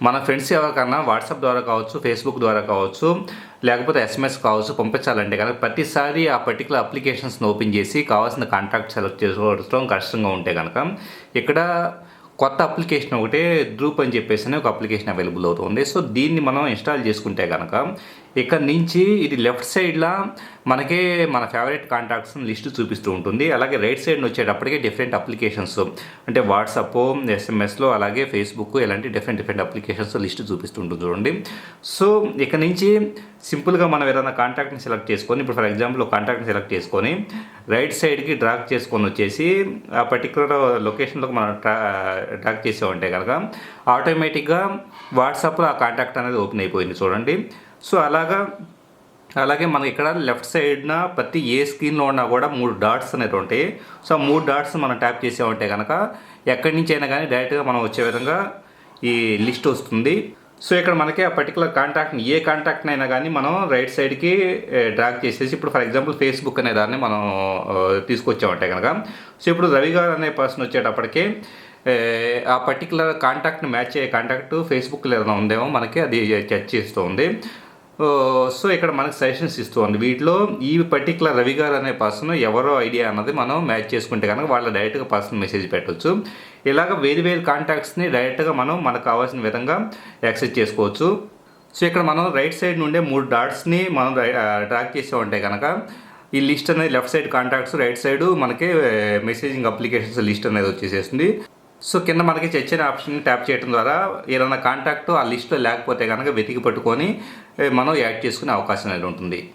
మన ఫ్రెండ్స్ ఎవరికన్నా వాట్సాప్ ద్వారా కావచ్చు ఫేస్బుక్ ద్వారా కావచ్చు లేకపోతే ఎస్ఎంఎస్ కావచ్చు పంపించాలంటే కనుక ప్రతిసారి ఆ పర్టికులర్ అప్లికేషన్స్ని ఓపెన్ చేసి కావాల్సిన కాంట్రాక్ట్ సెలెక్ట్ చేసుకోవడం కష్టంగా ఉంటే కనుక ఇక్కడ కొత్త అప్లికేషన్ ఒకటే డ్రూప్ అని చెప్పేసి ఒక అప్లికేషన్ అవైలబుల్ అవుతుంది. సో దీన్ని మనం ఇన్స్టాల్ చేసుకుంటే కనుక ఇక్కడ నుంచి ఇది లెఫ్ట్ సైడ్లో మనకే మన ఫేవరెట్ కాంటాక్ట్స్ లిస్ట్ చూపిస్తూ ఉంటుంది. అలాగే రైట్ సైడ్ వచ్చేటప్పటికే డిఫరెంట్ అప్లికేషన్స్. అంటే వాట్సాప్ ఎస్ఎంఎస్లో అలాగే ఫేస్బుక్ ఇలాంటి డిఫరెంట్ డిఫరెంట్ అప్లికేషన్స్ లిస్ట్ చూపిస్తూ ఉంటుంది చూడండి. సో ఇక్కడ నుంచి సింపుల్గా మనం ఏదైనా కాంటాక్ట్ని సెలెక్ట్ చేసుకొని ఇప్పుడు ఫర్ ఎగ్జాంపుల్ కాంటాక్ట్ని సెలెక్ట్ చేసుకొని రైట్ సైడ్కి డ్రాక్ చేసుకొని వచ్చేసి ఆ పర్టికులర్ లొకేషన్లోకి మనం ట్రా డ్రాగ్ చేసామంటే కనుక ఆటోమేటిక్గా వాట్సాప్లో ఆ కాంటాక్ట్ అనేది ఓపెన్ అయిపోయింది చూడండి. సో అలాగా అలాగే మనకి ఇక్కడ లెఫ్ట్ సైడ్న ప్రతి ఏ స్క్రీన్లో ఉన్నా కూడా మూడు డాట్స్ అనేది ఉంటాయి. సో ఆ మూడు డాట్స్ మనం ట్యాప్ చేసామంటే కనుక ఎక్కడి నుంచి అయినా కానీ డైరెక్ట్గా మనం వచ్చే విధంగా ఈ లిస్ట్ వస్తుంది. సో ఇక్కడ మనకి ఆ పర్టికులర్ కాంటాక్ట్ని ఏ కాంటాక్ట్ని అయినా కానీ మనం రైట్ సైడ్కి డ్రాగ్ చేసేసి ఇప్పుడు ఫర్ ఎగ్జాంపుల్ ఫేస్బుక్ అనే దాన్ని మనం తీసుకొచ్చామంటే కనుక సో ఇప్పుడు రవి గారు అనే పర్సన్ వచ్చేటప్పటికి ఆ పర్టికులర్ కాంటాక్ట్ని మ్యాచ్ అయ్యే కాంటాక్ట్ ఫేస్బుక్లో ఏదైనా ఉందేమో మనకి అది చెక్ చేస్తుంది. సో ఇక్కడ మనకు సజెషన్స్ ఇస్తుంది వీటిలో ఈ పర్టికులర్ రవి గారు అనే పర్సన్ ఎవరో ఐడియా అన్నది మనం మ్యాచ్ చేసుకుంటే కనుక వాళ్ళ డైరెక్ట్గా పర్సన్ మెసేజ్ పెట్టవచ్చు ఇలాగ వేరు వేరు కాంటాక్ట్స్ని డైరెక్ట్గా మనం మనకు కావాల్సిన విధంగా యాక్సెస్ చేసుకోవచ్చు. సో ఇక్కడ మనం రైట్ సైడ్ నుండే మూడు డాట్స్ని మనం ట్రాక్ చేసి ఉంటే కనుక ఈ లిస్ట్ అనేది left side contacts right side మనకి మెసేజింగ్ అప్లికేషన్స్ లిస్ట్ అనేది వచ్చేసేస్తుంది. సో కింద మనకి చచ్చిన ఆప్షన్ ట్యాప్ చేయడం ద్వారా ఏదైనా కాంటాక్ట్ ఆ లిస్ట్లో లేకపోతే కనుక వెతికి పట్టుకొని మనం యాడ్ చేసుకునే అవకాశం అనేది ఉంటుంది.